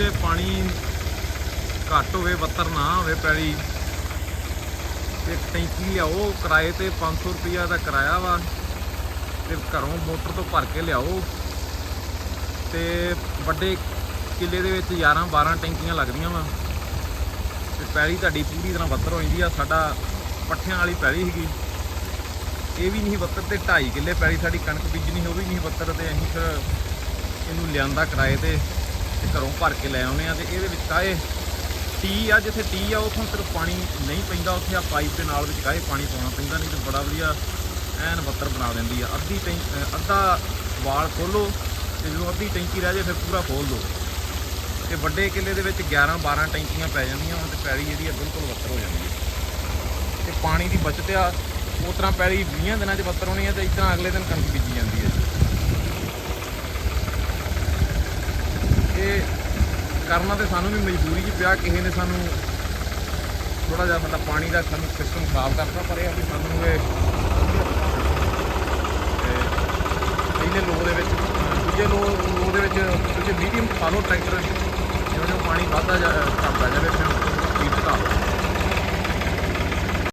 ਜਿੱਥੇ ਪਾਣੀ ਘੱਟ ਹੋਵੇ, ਬੱਤਰ ਨਾ ਹੋਵੇ ਪੈਲੀ, ਤੇ ਟੈਂਕੀ ਲਿਆਓ, ਕਿਰਾਏ ਤੇ 500 ਰੁਪਿਆ ਦਾ ਕਿਰਾਇਆ ਵਾ। ਤੇ ਘਰੋਂ ਮੋਟਰ ਤੋਂ ਭਰ ਕੇ ਲਿਆਓ। ਤੇ ਵੱਡੇ ਕਿੱਲੇ ਦੇ ਵਿੱਚ 11 12 ਟੈਂਕੀਆਂ ਲੱਗਦੀਆਂ ਵਾ। ਤੇ ਪੈਲੀ ਤੁਹਾਡੀ ਪੂਰੀ ਤਰ੍ਹਾਂ ਬੱਤਰ ਹੋ ਜਾਂਦੀ ਆ। ਸਾਡਾ ਪੱਠਿਆਂ ਵਾਲੀ ਪੈਲੀ ਸੀਗੀ। ਇਹ ਵੀ ਨਹੀਂ ਬੱਤਰ ਤੇ 2.5 ਕਿੱਲੇ ਪੈਲੀ, ਸਾਡੀ ਕਣਕ ਬੀਜਣੀ, ਉਹ ਵੀ ਨਹੀਂ ਬੱਤਰ ਤੇ। ਅਸੀਂ ਫਿਰ ਇਹਨੂੰ ਲਿਆਂਦਾ ਕਿਰਾਏ ਤੇ। ਤੇ ਘਰੋਂ ਭਰ ਕੇ ਲੈ ਆਉਨੇ ਆ ਤੇ ਇਹਦੇ ਵਿੱਚ ਕਾਏ ਟੀ ਆ, ਜਿੱਥੇ ਟੀ ਆ, ਉਥੋਂ ਸਿਰਫ ਪਾਣੀ ਨਹੀਂ ਪੈਂਦਾ, ਉੱਥੇ ਆ ਪਾਈਪ ਦੇ ਨਾਲ ਵਿੱਚ ਕਾਏ ਪਾਣੀ ਪਾਉਣਾ ਪੈਂਦਾ, ਨਹੀਂ ਤੇ ਬੜਾ ਵਧੀਆ ਐਨ ਬੱਤਰ ਬਣਾ ਦਿੰਦੀ ਆ। ਅੱਧੀ ਟੈਂ ਅੱਧਾ ਵਾਲ ਖੋਲੋ ਤੇ ਜਦੋਂ ਅੱਧੀ ਟੈਂਕੀ ਰਹਿ ਜਾਏ, ਫਿਰ ਪੂਰਾ ਖੋਲ ਦਿਓ ਤੇ ਵੱਡੇ ਕਿੱਲੇ ਦੇ ਵਿੱਚ 11 12 ਟੈਂਕੀਆਂ ਪੈ ਜਾਂਦੀਆਂ ਵਾ ਤੇ ਪੈਲੀ ਜਿਹੜੀ ਆ ਬਿਲਕੁਲ ਬੱਤਰ ਹੋ ਜਾਂਦੀ ਹੈ ਤੇ ਪਾਣੀ ਦੀ ਬਚਤ ਆ, ਉਸ ਤਰ੍ਹਾਂ ਪੈਲੀ 20 ਦਿਨਾਂ 'ਚ ਬੱਤਰ ਹੋਣੀ ਹੈ ਤੇ ਇਸ ਤਰ੍ਹਾਂ ਅਗਲੇ ਦਿਨ ਕਣਕ ਬੀਜੀ ਜਾਂਦੀ ਹੈ ਇਹ ਕਰਨਾ ਤੇ ਸਾਨੂੰ ਵੀ ਮਜਬੂਰੀ 'ਚ ਪਿਆ, ਕਿਸੇ ਨੇ ਸਾਨੂੰ ਥੋੜਾ ਜਿਹਾ ਮਤਲਬ ਪਾਣੀ ਦਾ ਸਾਨੂੰ ਸਿਸਟਮ ਖਰਾਬ ਕਰਤਾ, ਪਰ ਇਹ ਆ ਵੀ ਸਾਨੂੰ ਇਹ ਤੇ ਪਹਿਲੇ ਲੋ ਦੇ ਵਿੱਚ, ਦੂਜੇ ਲੋ ਲੋ ਦੇ ਵਿੱਚ ਦੂਜੇ ਮੀਡੀਅਮ ਫਾਲੋ ਟਰੈਕਟਰ ਜਿਉਂ ਜਿਉਂ ਪਾਣੀ ਵੱਧਦਾ ਜਾ ਘਟਦਾ ਜਾਵੇ, ਫਿਰ